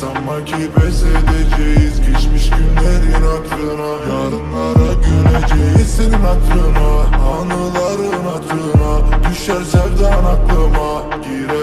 Sanma ki pes edeceğiz. Geçmiş günlerin hatırına Yarınlara güleceğiz Senin hatırına. Anıların hatırına Düşer sevdan aklıma Girer